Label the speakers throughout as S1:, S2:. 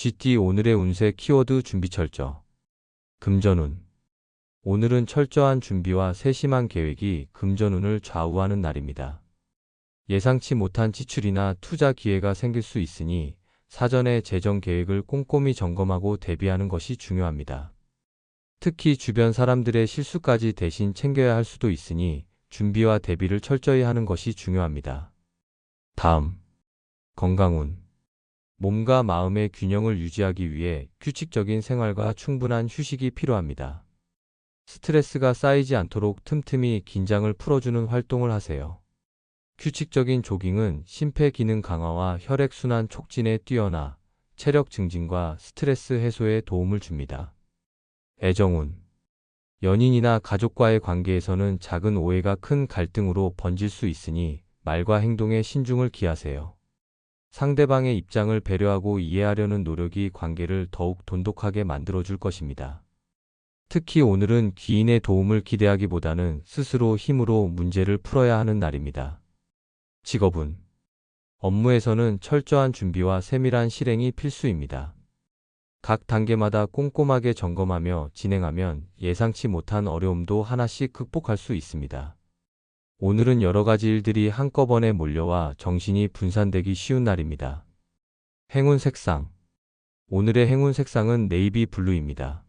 S1: GT 오늘의 운세 키워드 준비 철저. 금전운. 오늘은 철저한 준비와 세심한 계획이 금전운을 좌우하는 날입니다. 예상치 못한 지출이나 투자 기회가 생길 수 있으니 사전에 재정 계획을 꼼꼼히 점검하고 대비하는 것이 중요합니다. 특히 주변 사람들의 실수까지 대신 챙겨야 할 수도 있으니 준비와 대비를 철저히 하는 것이 중요합니다. 다음. 건강운. 몸과 마음의 균형을 유지하기 위해 규칙적인 생활과 충분한 휴식이 필요합니다. 스트레스가 쌓이지 않도록 틈틈이 긴장을 풀어주는 활동을 하세요. 규칙적인 조깅은 심폐 기능 강화와 혈액순환 촉진에 뛰어나 체력 증진과 스트레스 해소에 도움을 줍니다. 애정운. 연인이나 가족과의 관계에서는 작은 오해가 큰 갈등으로 번질 수 있으니 말과 행동에 신중을 기하세요. 상대방의 입장을 배려하고 이해하려는 노력이 관계를 더욱 돈독하게 만들어줄 것입니다. 특히 오늘은 기인의 도움을 기대하기보다는 스스로 힘으로 문제를 풀어야 하는 날입니다. 직업은 업무에서는 철저한 준비와 세밀한 실행이 필수입니다. 각 단계마다 꼼꼼하게 점검하며 진행하면 예상치 못한 어려움도 하나씩 극복할 수 있습니다. 오늘은 여러 가지 일들이 한꺼번에 몰려와 정신이 분산되기 쉬운 날입니다. 행운 색상. 오늘의 행운 색상은 네이비 블루입니다.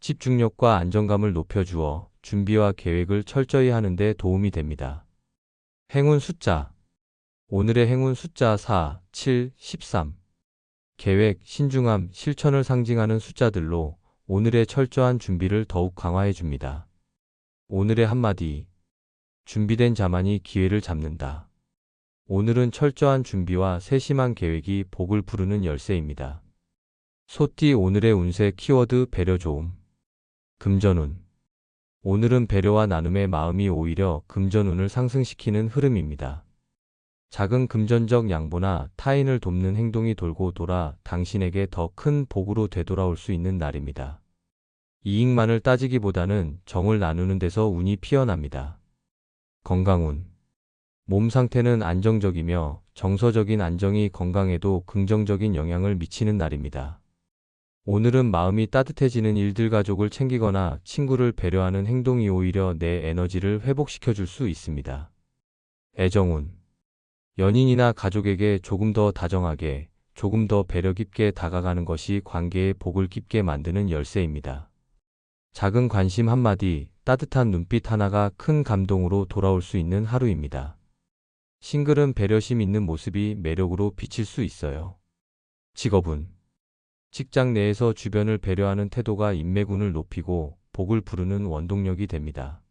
S1: 집중력과 안정감을 높여주어 준비와 계획을 철저히 하는 데 도움이 됩니다. 행운 숫자. 오늘의 행운 숫자 4, 7, 13. 계획, 신중함, 실천을 상징하는 숫자들로 오늘의 철저한 준비를 더욱 강화해 줍니다. 오늘의 한마디. 준비된 자만이 기회를 잡는다. 오늘은 철저한 준비와 세심한 계획이 복을 부르는 열쇠입니다. 소띠 오늘의 운세 키워드 배려 좋음. 금전운. 오늘은 배려와 나눔의 마음이 오히려 금전운을 상승시키는 흐름입니다. 작은 금전적 양보나 타인을 돕는 행동이 돌고 돌아 당신에게 더 큰 복으로 되돌아올 수 있는 날입니다. 이익만을 따지기보다는 정을 나누는 데서 운이 피어납니다. 건강운. 몸 상태는 안정적이며 정서적인 안정이 건강에도 긍정적인 영향을 미치는 날입니다. 오늘은 마음이 따뜻해지는 일들 가족을 챙기거나 친구를 배려하는 행동이 오히려 내 에너지를 회복시켜 줄 수 있습니다. 애정운. 연인이나 가족에게 조금 더 다정하게, 조금 더 배려 깊게 다가가는 것이 관계의 복을 깊게 만드는 열쇠입니다. 작은 관심 한마디, 따뜻한 눈빛 하나가 큰 감동으로 돌아올 수 있는 하루입니다. 싱글은 배려심 있는 모습이 매력으로 비칠 수 있어요. 직업은 직장 내에서 주변을 배려하는 태도가 인맥운을 높이고 복을 부르는 원동력이 됩니다.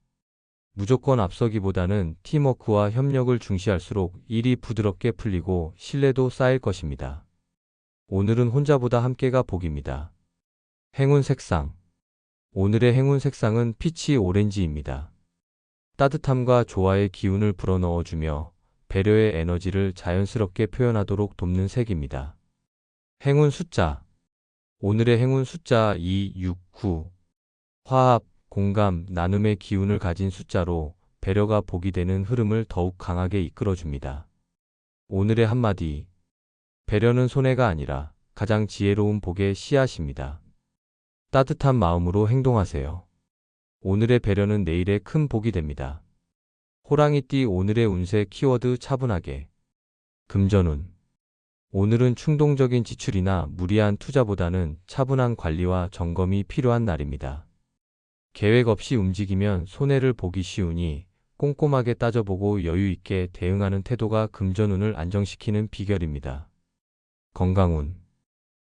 S1: 무조건 앞서기보다는 팀워크와 협력을 중시할수록 일이 부드럽게 풀리고 신뢰도 쌓일 것입니다. 오늘은 혼자보다 함께가 복입니다. 행운 색상. 오늘의 행운 색상은 피치 오렌지입니다. 따뜻함과 조화의 기운을 불어넣어주며 배려의 에너지를 자연스럽게 표현하도록 돕는 색입니다. 행운 숫자. 오늘의 행운 숫자 2, 6, 9. 화합, 공감, 나눔의 기운을 가진 숫자로 배려가 복이 되는 흐름을 더욱 강하게 이끌어줍니다. 오늘의 한마디. 배려는 손해가 아니라 가장 지혜로운 복의 씨앗입니다. 따뜻한 마음으로 행동하세요. 오늘의 배려는 내일의 큰 복이 됩니다. 호랑이띠 오늘의 운세 키워드 차분하게. 금전운. 오늘은 충동적인 지출이나 무리한 투자보다는 차분한 관리와 점검이 필요한 날입니다. 계획 없이 움직이면 손해를 보기 쉬우니 꼼꼼하게 따져보고 여유 있게 대응하는 태도가 금전운을 안정시키는 비결입니다. 건강운.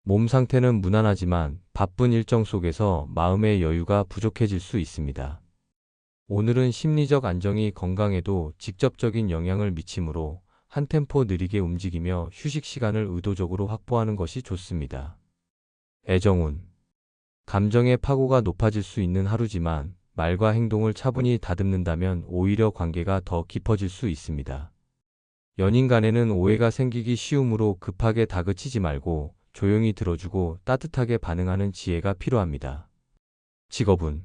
S1: 몸 상태는 무난하지만 바쁜 일정 속에서 마음의 여유가 부족해질 수 있습니다. 오늘은 심리적 안정이 건강에도 직접적인 영향을 미치므로 한 템포 느리게 움직이며 휴식 시간을 의도적으로 확보하는 것이 좋습니다. 애정운. 감정의 파고가 높아질 수 있는 하루지만 말과 행동을 차분히 다듬는다면 오히려 관계가 더 깊어질 수 있습니다. 연인 간에는 오해가 생기기 쉬우므로 급하게 다그치지 말고 조용히 들어주고 따뜻하게 반응하는 지혜가 필요합니다. 직업은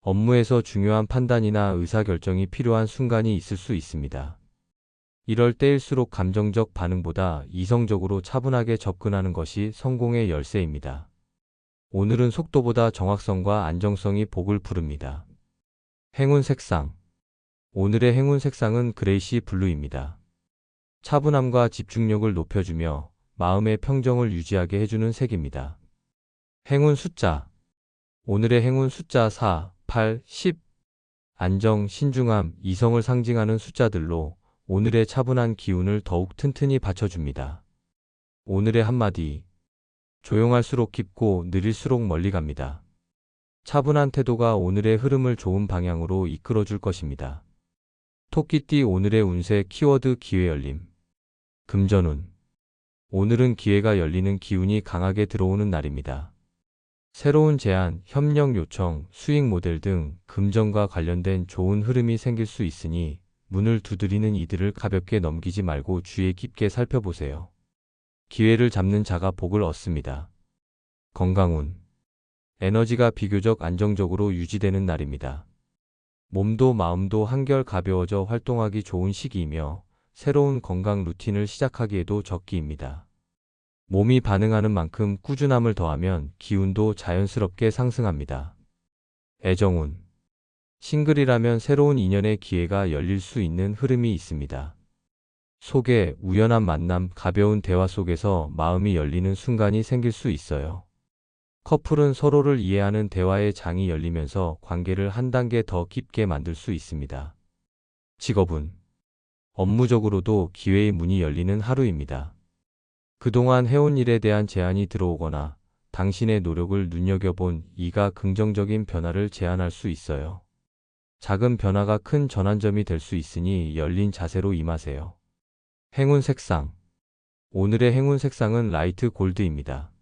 S1: 업무에서 중요한 판단이나 의사결정이 필요한 순간이 있을 수 있습니다. 이럴 때일수록 감정적 반응보다 이성적으로 차분하게 접근하는 것이 성공의 열쇠입니다. 오늘은 속도보다 정확성과 안정성이 복을 부릅니다. 행운 색상. 오늘의 행운 색상은 그레이시 블루입니다. 차분함과 집중력을 높여주며 마음의 평정을 유지하게 해주는 색입니다. 행운 숫자. 오늘의 행운 숫자 4, 8, 10. 안정, 신중함, 이성을 상징하는 숫자들로 오늘의 차분한 기운을 더욱 튼튼히 받쳐줍니다. 오늘의 한마디. 조용할수록 깊고 느릴수록 멀리 갑니다. 차분한 태도가 오늘의 흐름을 좋은 방향으로 이끌어줄 것입니다. 토끼띠 오늘의 운세 키워드 기회 열림. 금전운. 오늘은 기회가 열리는 기운이 강하게 들어오는 날입니다. 새로운 제안, 협력 요청, 수익 모델 등 금전과 관련된 좋은 흐름이 생길 수 있으니 문을 두드리는 이들을 가볍게 넘기지 말고 주의 깊게 살펴보세요. 기회를 잡는 자가 복을 얻습니다. 건강운. 에너지가 비교적 안정적으로 유지되는 날입니다. 몸도 마음도 한결 가벼워져 활동하기 좋은 시기이며 새로운 건강 루틴을 시작하기에도 적기입니다. 몸이 반응하는 만큼 꾸준함을 더하면 기운도 자연스럽게 상승합니다. 애정운. 싱글이라면 새로운 인연의 기회가 열릴 수 있는 흐름이 있습니다. 속에 우연한 만남, 가벼운 대화 속에서 마음이 열리는 순간이 생길 수 있어요. 커플은 서로를 이해하는 대화의 장이 열리면서 관계를 한 단계 더 깊게 만들 수 있습니다. 직업은 업무적으로도 기회의 문이 열리는 하루입니다. 그동안 해온 일에 대한 제안이 들어오거나 당신의 노력을 눈여겨본 이가 긍정적인 변화를 제안할 수 있어요. 작은 변화가 큰 전환점이 될 수 있으니 열린 자세로 임하세요. 행운 색상. 오늘의 행운 색상은 라이트 골드입니다.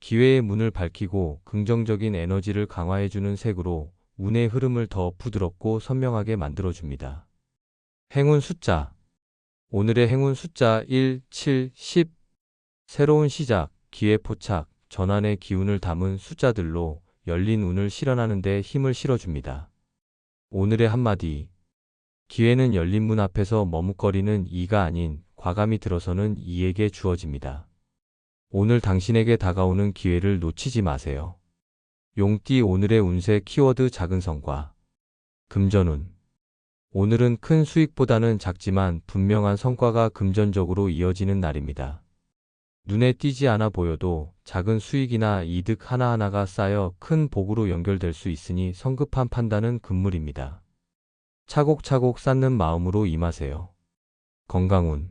S1: 기회의 문을 밝히고 긍정적인 에너지를 강화해주는 색으로 운의 흐름을 더 부드럽고 선명하게 만들어줍니다. 행운 숫자. 오늘의 행운 숫자 1, 7, 10. 새로운 시작, 기회 포착, 전환의 기운을 담은 숫자들로 열린 운을 실현하는 데 힘을 실어줍니다. 오늘의 한마디. 기회는 열린 문 앞에서 머뭇거리는 이가 아닌 과감히 들어서는 이에게 주어집니다. 오늘 당신에게 다가오는 기회를 놓치지 마세요. 용띠 오늘의 운세 키워드 작은 성과. 금전운. 오늘은 큰 수익보다는 작지만 분명한 성과가 금전적으로 이어지는 날입니다. 눈에 띄지 않아 보여도 작은 수익이나 이득 하나하나가 쌓여 큰 복으로 연결될 수 있으니 성급한 판단은 금물입니다. 차곡차곡 쌓는 마음으로 임하세요. 건강운.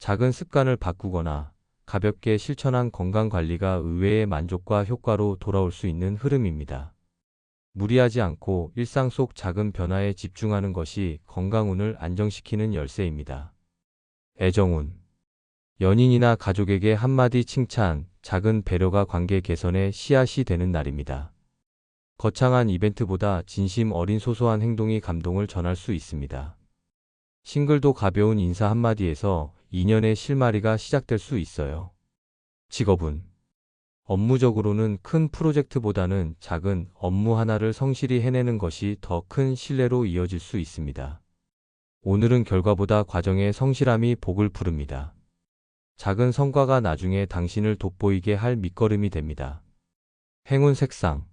S1: 작은 습관을 바꾸거나 가볍게 실천한 건강관리가 의외의 만족과 효과로 돌아올 수 있는 흐름입니다. 무리하지 않고 일상 속 작은 변화에 집중하는 것이 건강운을 안정시키는 열쇠입니다. 애정운. 연인이나 가족에게 한마디 칭찬, 작은 배려가 관계 개선의 씨앗이 되는 날입니다. 거창한 이벤트보다 진심 어린 소소한 행동이 감동을 전할 수 있습니다. 싱글도 가벼운 인사 한마디에서 인연의 실마리가 시작될 수 있어요. 직업은 업무적으로는 큰 프로젝트보다는 작은 업무 하나를 성실히 해내는 것이 더 큰 신뢰로 이어질 수 있습니다. 오늘은 결과보다 과정의 성실함이 복을 부릅니다. 작은 성과가 나중에 당신을 돋보이게 할 밑거름이 됩니다. 행운 색상.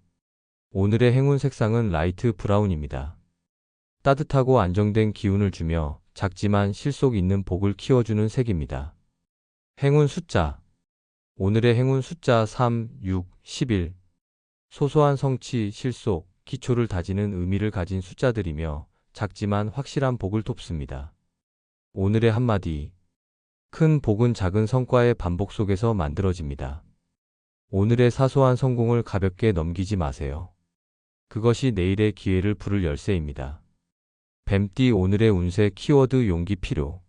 S1: 오늘의 행운 색상은 라이트 브라운입니다. 따뜻하고 안정된 기운을 주며 작지만 실속 있는 복을 키워주는 색입니다. 행운 숫자. 오늘의 행운 숫자 3, 6, 11. 소소한 성취, 실속, 기초를 다지는 의미를 가진 숫자들이며 작지만 확실한 복을 돕습니다. 오늘의 한마디. 큰 복은 작은 성과의 반복 속에서 만들어집니다. 오늘의 사소한 성공을 가볍게 넘기지 마세요. 그것이 내일의 기회를 부를 열쇠입니다. 뱀띠 오늘의 운세 키워드 용기 필요.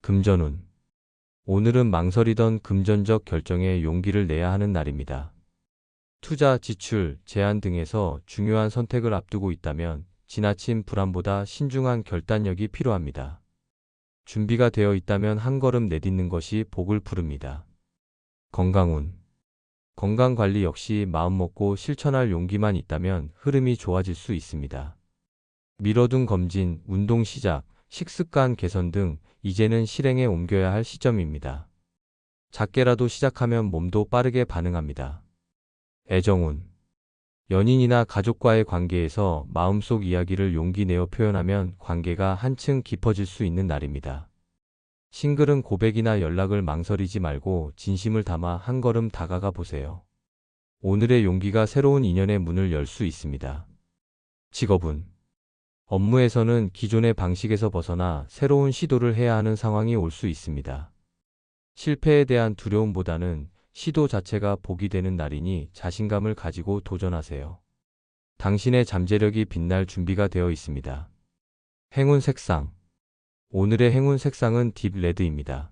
S1: 금전운. 오늘은 망설이던 금전적 결정에 용기를 내야 하는 날입니다. 투자, 지출, 제한 등에서 중요한 선택을 앞두고 있다면 지나친 불안보다 신중한 결단력이 필요합니다. 준비가 되어 있다면 한 걸음 내딛는 것이 복을 부릅니다. 건강운. 건강 관리 역시 마음먹고 실천할 용기만 있다면 흐름이 좋아질 수 있습니다. 미뤄둔 검진, 운동 시작, 식습관 개선 등 이제는 실행에 옮겨야 할 시점입니다. 작게라도 시작하면 몸도 빠르게 반응합니다. 애정운. 연인이나 가족과의 관계에서 마음속 이야기를 용기 내어 표현하면 관계가 한층 깊어질 수 있는 날입니다. 싱글은 고백이나 연락을 망설이지 말고 진심을 담아 한 걸음 다가가 보세요. 오늘의 용기가 새로운 인연의 문을 열 수 있습니다. 직업은 업무에서는 기존의 방식에서 벗어나 새로운 시도를 해야 하는 상황이 올 수 있습니다. 실패에 대한 두려움보다는 시도 자체가 복이 되는 날이니 자신감을 가지고 도전하세요. 당신의 잠재력이 빛날 준비가 되어 있습니다. 행운 색상. 오늘의 행운 색상은 딥 레드입니다.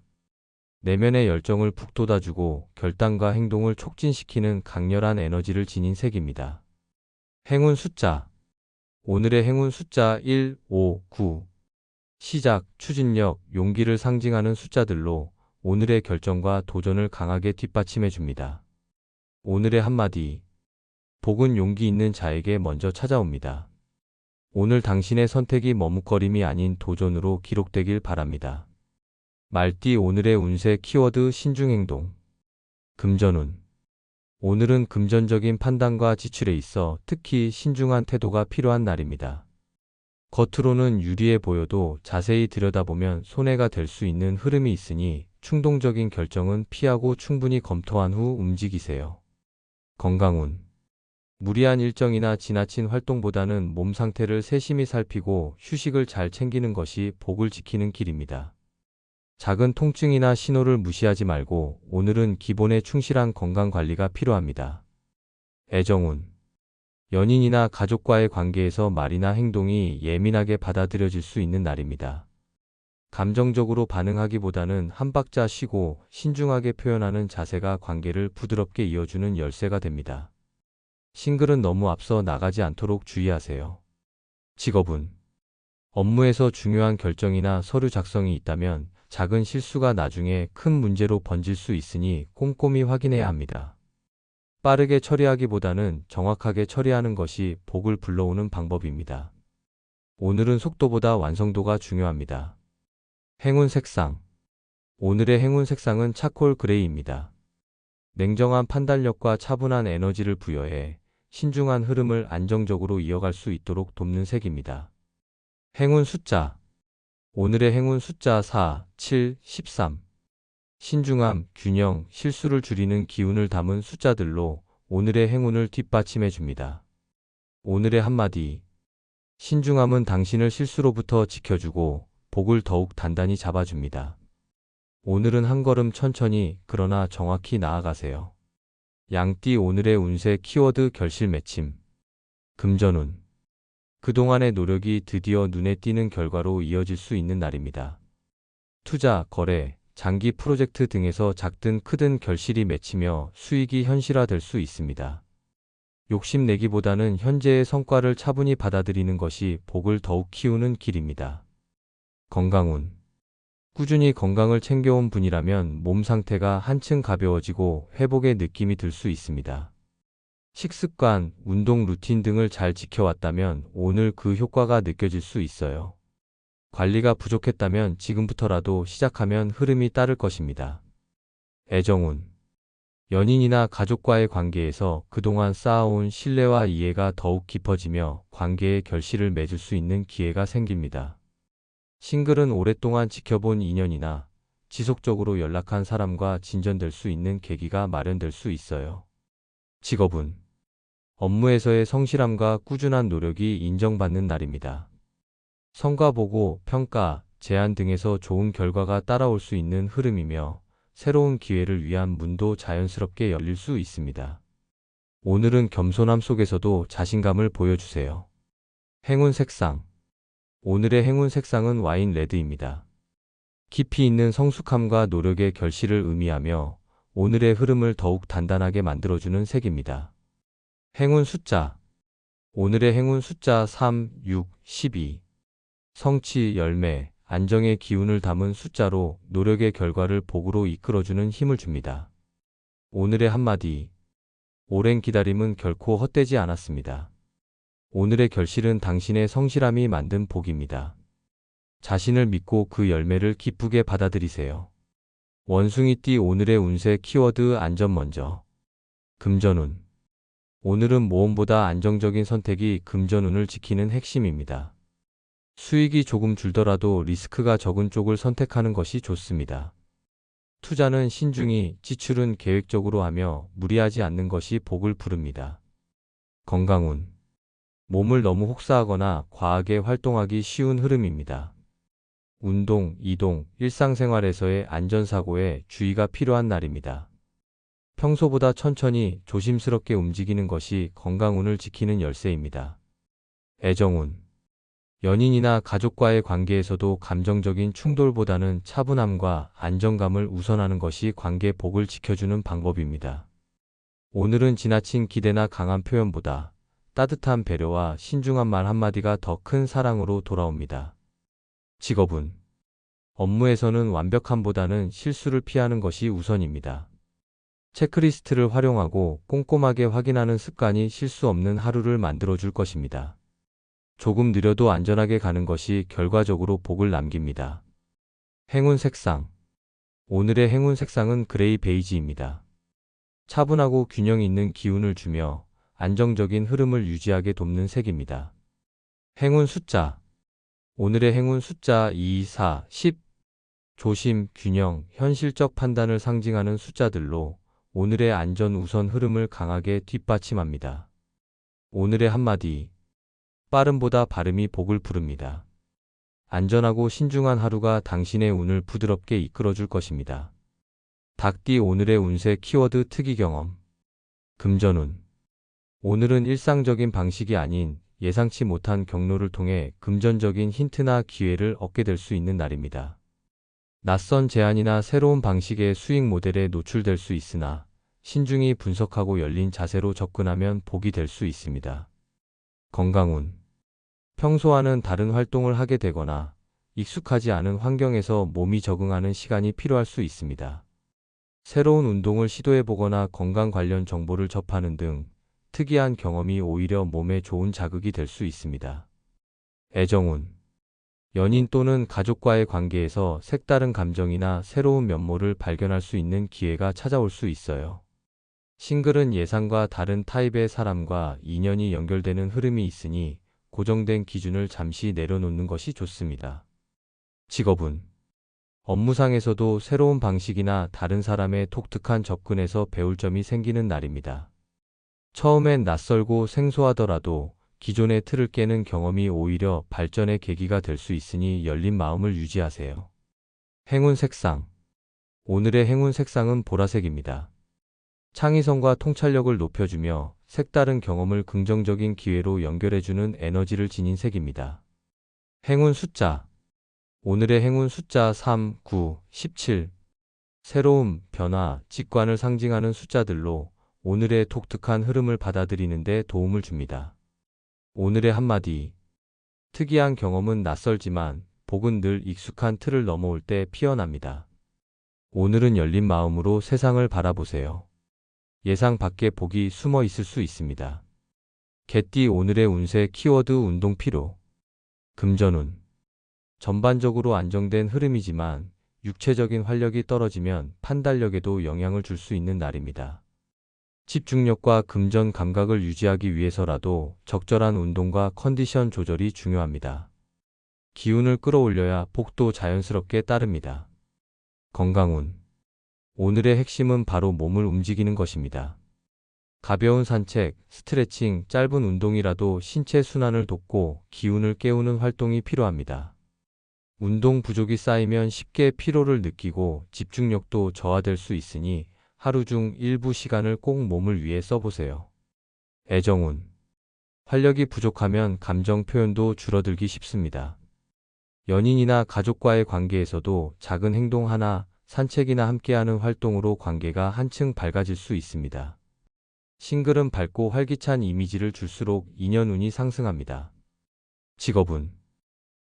S1: 내면의 열정을 북돋아주고 결단과 행동을 촉진시키는 강렬한 에너지를 지닌 색입니다. 행운 숫자. 오늘의 행운 숫자 1, 5, 9. 시작, 추진력, 용기를 상징하는 숫자들로 오늘의 결정과 도전을 강하게 뒷받침해 줍니다. 오늘의 한마디. 복은 용기 있는 자에게 먼저 찾아옵니다. 오늘 당신의 선택이 머뭇거림이 아닌 도전으로 기록되길 바랍니다. 말띠 오늘의 운세 키워드 신중행동. 금전운. 오늘은 금전적인 판단과 지출에 있어 특히 신중한 태도가 필요한 날입니다. 겉으로는 유리해 보여도 자세히 들여다보면 손해가 될 수 있는 흐름이 있으니 충동적인 결정은 피하고 충분히 검토한 후 움직이세요. 건강운. 무리한 일정이나 지나친 활동보다는 몸 상태를 세심히 살피고 휴식을 잘 챙기는 것이 복을 지키는 길입니다. 작은 통증이나 신호를 무시하지 말고 오늘은 기본에 충실한 건강 관리가 필요합니다. 애정운. 연인이나 가족과의 관계에서 말이나 행동이 예민하게 받아들여질 수 있는 날입니다. 감정적으로 반응하기보다는 한 박자 쉬고 신중하게 표현하는 자세가 관계를 부드럽게 이어주는 열쇠가 됩니다. 싱글은 너무 앞서 나가지 않도록 주의하세요. 직업은 업무에서 중요한 결정이나 서류 작성이 있다면 작은 실수가 나중에 큰 문제로 번질 수 있으니 꼼꼼히 확인해야 합니다. 빠르게 처리하기보다는 정확하게 처리하는 것이 복을 불러오는 방법입니다. 오늘은 속도보다 완성도가 중요합니다. 행운 색상. 오늘의 행운 색상은 차콜 그레이입니다. 냉정한 판단력과 차분한 에너지를 부여해 신중한 흐름을 안정적으로 이어갈 수 있도록 돕는 색입니다. 행운 숫자. 오늘의 행운 숫자 4, 7, 13. 신중함, 균형, 실수를 줄이는 기운을 담은 숫자들로 오늘의 행운을 뒷받침해 줍니다. 오늘의 한마디. 신중함은 당신을 실수로부터 지켜주고 복을 더욱 단단히 잡아줍니다. 오늘은 한 걸음 천천히 그러나 정확히 나아가세요. 양띠 오늘의 운세 키워드 결실 맺힘. 금전운. 그동안의 노력이 드디어 눈에 띄는 결과로 이어질 수 있는 날입니다. 투자, 거래, 장기 프로젝트 등에서 작든 크든 결실이 맺히며 수익이 현실화될 수 있습니다. 욕심내기보다는 현재의 성과를 차분히 받아들이는 것이 복을 더욱 키우는 길입니다. 건강운. 꾸준히 건강을 챙겨온 분이라면 몸 상태가 한층 가벼워지고 회복의 느낌이 들 수 있습니다. 식습관, 운동 루틴 등을 잘 지켜왔다면 오늘 그 효과가 느껴질 수 있어요. 관리가 부족했다면 지금부터라도 시작하면 흐름이 따를 것입니다. 애정운. 연인이나 가족과의 관계에서 그동안 쌓아온 신뢰와 이해가 더욱 깊어지며 관계의 결실을 맺을 수 있는 기회가 생깁니다. 싱글은 오랫동안 지켜본 인연이나 지속적으로 연락한 사람과 진전될 수 있는 계기가 마련될 수 있어요. 직업은 업무에서의 성실함과 꾸준한 노력이 인정받는 날입니다. 성과 보고, 평가, 제안 등에서 좋은 결과가 따라올 수 있는 흐름이며 새로운 기회를 위한 문도 자연스럽게 열릴 수 있습니다. 오늘은 겸손함 속에서도 자신감을 보여주세요. 행운 색상. 오늘의 행운 색상은 와인 레드입니다. 깊이 있는 성숙함과 노력의 결실을 의미하며 오늘의 흐름을 더욱 단단하게 만들어주는 색입니다. 행운 숫자. 오늘의 행운 숫자 3, 6, 12. 성취, 열매, 안정의 기운을 담은 숫자로 노력의 결과를 복으로 이끌어주는 힘을 줍니다. 오늘의 한마디. 오랜 기다림은 결코 헛되지 않았습니다. 오늘의 결실은 당신의 성실함이 만든 복입니다. 자신을 믿고 그 열매를 기쁘게 받아들이세요. 원숭이띠 오늘의 운세 키워드 안전 먼저. 금전운. 오늘은 모험보다 안정적인 선택이 금전운을 지키는 핵심입니다. 수익이 조금 줄더라도 리스크가 적은 쪽을 선택하는 것이 좋습니다. 투자는 신중히, 지출은 계획적으로 하며 무리하지 않는 것이 복을 부릅니다. 건강운. 몸을 너무 혹사하거나 과하게 활동하기 쉬운 흐름입니다. 운동, 이동, 일상생활에서의 안전사고에 주의가 필요한 날입니다. 평소보다 천천히 조심스럽게 움직이는 것이 건강운을 지키는 열쇠입니다. 애정운. 연인이나 가족과의 관계에서도 감정적인 충돌보다는 차분함과 안정감을 우선하는 것이 관계 복을 지켜주는 방법입니다. 오늘은 지나친 기대나 강한 표현보다 따뜻한 배려와 신중한 말 한마디가 더 큰 사랑으로 돌아옵니다. 직업은 업무에서는 완벽함보다는 실수를 피하는 것이 우선입니다. 체크리스트를 활용하고 꼼꼼하게 확인하는 습관이 실수 없는 하루를 만들어 줄 것입니다. 조금 느려도 안전하게 가는 것이 결과적으로 복을 남깁니다. 행운 색상. 오늘의 행운 색상은 그레이 베이지입니다. 차분하고 균형 있는 기운을 주며 안정적인 흐름을 유지하게 돕는 색입니다. 행운 숫자. 오늘의 행운 숫자 2, 4, 10. 조심, 균형, 현실적 판단을 상징하는 숫자들로 오늘의 안전 우선 흐름을 강하게 뒷받침합니다. 오늘의 한마디. 빠름보다 발음이 복을 부릅니다. 안전하고 신중한 하루가 당신의 운을 부드럽게 이끌어줄 것입니다. 닭띠 오늘의 운세 키워드 특이 경험. 금전운. 오늘은 일상적인 방식이 아닌 예상치 못한 경로를 통해 금전적인 힌트나 기회를 얻게 될 수 있는 날입니다. 낯선 제안이나 새로운 방식의 수익 모델에 노출될 수 있으나 신중히 분석하고 열린 자세로 접근하면 복이 될 수 있습니다. 건강운. 평소와는 다른 활동을 하게 되거나 익숙하지 않은 환경에서 몸이 적응하는 시간이 필요할 수 있습니다. 새로운 운동을 시도해 보거나 건강 관련 정보를 접하는 등 특이한 경험이 오히려 몸에 좋은 자극이 될 수 있습니다. 애정운. 연인 또는 가족과의 관계에서 색다른 감정이나 새로운 면모를 발견할 수 있는 기회가 찾아올 수 있어요. 싱글은 예상과 다른 타입의 사람과 인연이 연결되는 흐름이 있으니 고정된 기준을 잠시 내려놓는 것이 좋습니다. 직업은 업무상에서도 새로운 방식이나 다른 사람의 독특한 접근에서 배울 점이 생기는 날입니다. 처음엔 낯설고 생소하더라도 기존의 틀을 깨는 경험이 오히려 발전의 계기가 될 수 있으니 열린 마음을 유지하세요. 행운 색상. 오늘의 행운 색상은 보라색입니다. 창의성과 통찰력을 높여주며 색다른 경험을 긍정적인 기회로 연결해주는 에너지를 지닌 색입니다. 행운 숫자. 오늘의 행운 숫자 3, 9, 17. 새로움, 변화, 직관을 상징하는 숫자들로 오늘의 독특한 흐름을 받아들이는 데 도움을 줍니다. 오늘의 한마디. 특이한 경험은 낯설지만 복은 늘 익숙한 틀을 넘어올 때 피어납니다. 오늘은 열린 마음으로 세상을 바라보세요. 예상 밖의 복이 숨어 있을 수 있습니다. 개띠 오늘의 운세 키워드 운동 피로. 금전운. 전반적으로 안정된 흐름이지만 육체적인 활력이 떨어지면 판단력에도 영향을 줄 수 있는 날입니다. 집중력과 금전 감각을 유지하기 위해서라도 적절한 운동과 컨디션 조절이 중요합니다. 기운을 끌어올려야 복도 자연스럽게 따릅니다. 건강운. 오늘의 핵심은 바로 몸을 움직이는 것입니다. 가벼운 산책, 스트레칭, 짧은 운동이라도 신체 순환을 돕고 기운을 깨우는 활동이 필요합니다. 운동 부족이 쌓이면 쉽게 피로를 느끼고 집중력도 저하될 수 있으니 하루 중 일부 시간을 꼭 몸을 위해 써보세요. 애정운. 활력이 부족하면 감정 표현도 줄어들기 쉽습니다. 연인이나 가족과의 관계에서도 작은 행동 하나, 산책이나 함께하는 활동으로 관계가 한층 밝아질 수 있습니다. 싱글은 밝고 활기찬 이미지를 줄수록 인연 운이 상승합니다. 직업은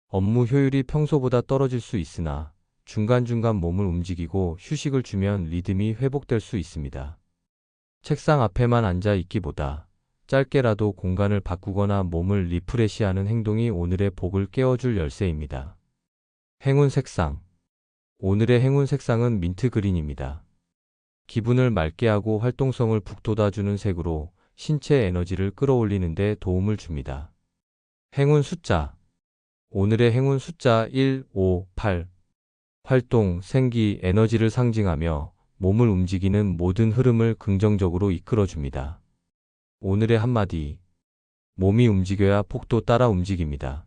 S1: 업무 효율이 평소보다 떨어질 수 있으나 중간중간 몸을 움직이고 휴식을 주면 리듬이 회복될 수 있습니다. 책상 앞에만 앉아 있기보다 짧게라도 공간을 바꾸거나 몸을 리프레시하는 행동이 오늘의 복을 깨워줄 열쇠입니다. 행운 색상. 오늘의 행운 색상은 민트 그린입니다. 기분을 맑게 하고 활동성을 북돋아주는 색으로 신체 에너지를 끌어올리는 데 도움을 줍니다. 행운 숫자. 오늘의 행운 숫자 1, 5, 8. 활동, 생기, 에너지를 상징하며 몸을 움직이는 모든 흐름을 긍정적으로 이끌어줍니다. 오늘의 한마디. 몸이 움직여야 폭도 따라 움직입니다.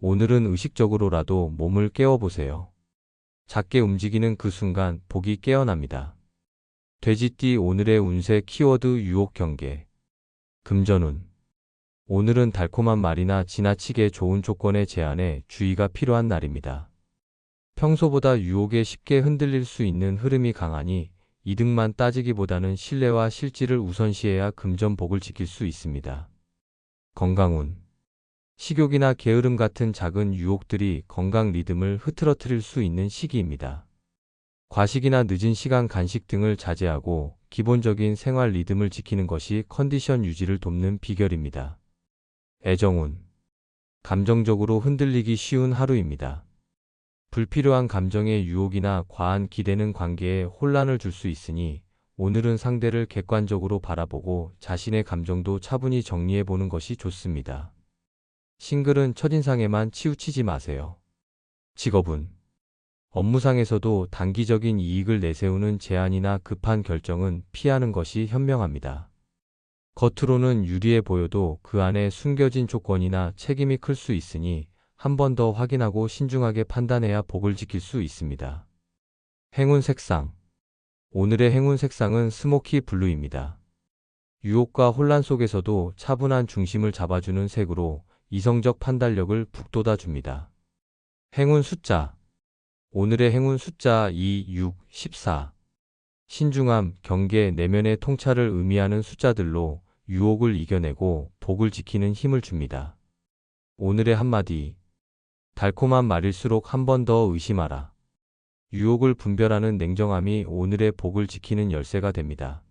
S1: 오늘은 의식적으로라도 몸을 깨워보세요. 작게 움직이는 그 순간 복이 깨어납니다. 돼지띠 오늘의 운세 키워드 유혹 경계. 금전운. 오늘은 달콤한 말이나 지나치게 좋은 조건의 제안에 주의가 필요한 날입니다. 평소보다 유혹에 쉽게 흔들릴 수 있는 흐름이 강하니 이득만 따지기보다는 신뢰와 실질을 우선시해야 금전복을 지킬 수 있습니다. 건강운. 식욕이나 게으름 같은 작은 유혹들이 건강 리듬을 흐트러뜨릴 수 있는 시기입니다. 과식이나 늦은 시간 간식 등을 자제하고 기본적인 생활 리듬을 지키는 것이 컨디션 유지를 돕는 비결입니다. 애정운. 감정적으로 흔들리기 쉬운 하루입니다. 불필요한 감정의 유혹이나 과한 기대는 관계에 혼란을 줄 수 있으니 오늘은 상대를 객관적으로 바라보고 자신의 감정도 차분히 정리해 보는 것이 좋습니다. 싱글은 첫인상에만 치우치지 마세요. 직업은 업무상에서도 단기적인 이익을 내세우는 제안이나 급한 결정은 피하는 것이 현명합니다. 겉으로는 유리해 보여도 그 안에 숨겨진 조건이나 책임이 클 수 있으니 한 번 더 확인하고 신중하게 판단해야 복을 지킬 수 있습니다. 행운 색상 오늘의 행운 색상은 스모키 블루입니다. 유혹과 혼란 속에서도 차분한 중심을 잡아주는 색으로 이성적 판단력을 북돋아 줍니다. 행운 숫자 오늘의 행운 숫자 2, 6, 14 신중함, 경계, 내면의 통찰을 의미하는 숫자들로 유혹을 이겨내고 복을 지키는 힘을 줍니다. 오늘의 한마디 달콤한 말일수록 한 번 더 의심하라. 유혹을 분별하는 냉정함이 오늘의 복을 지키는 열쇠가 됩니다.